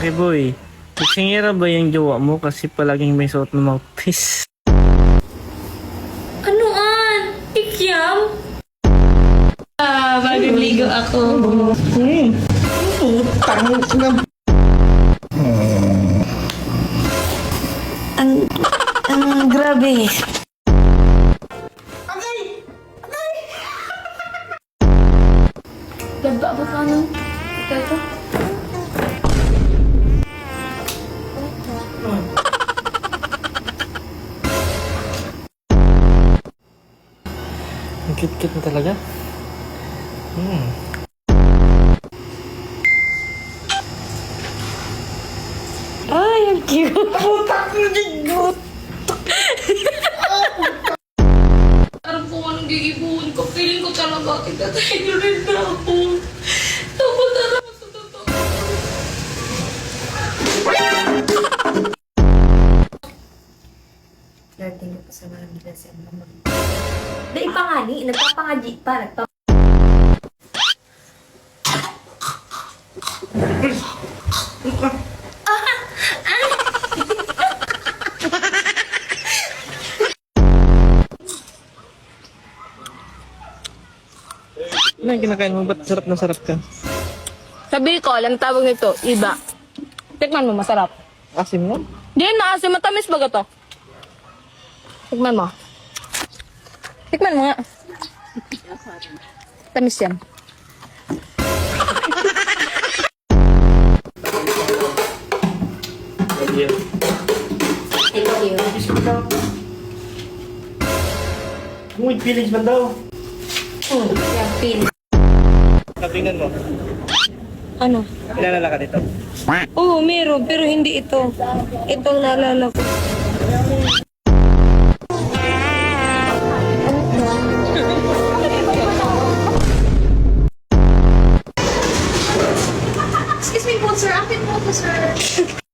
Lucky boy, singera ba yung jowa mo kasi palaging may suot ng mouthpiece? Ano an? Ikyam? Ah, bagong ligo ako. Ang, ang grabe. Ganda ba ka nung? Ito, ito. Ang cute-cute na talaga. Hmm. Ay, ang cute. Parang kung anong gigibuhan ko, feeling ko talaga itatay rin na ako. Tapos tara sa totoo. Darating na pa sa mga sa mga Dahil pa nga ni, nagpapangaji pa, nagpa... Ano yung kinakain mo? Ba't sarap na sarap ka? Sabi ko, alam tawag nito, iba. Tikman mo, masarap. Asim mo? Di yan maasim, matamis ba to? Tikman mo. Tikman mo nga. Tamis yan. Yeah. Thank you. Uy, feelings man daw. Yung pin. Tingnan mo. Ano? Ilalala ka dito. Oo, meron, pero hindi ito. Itong naalala ko. Excuse me po, sir. Akin po po, sir.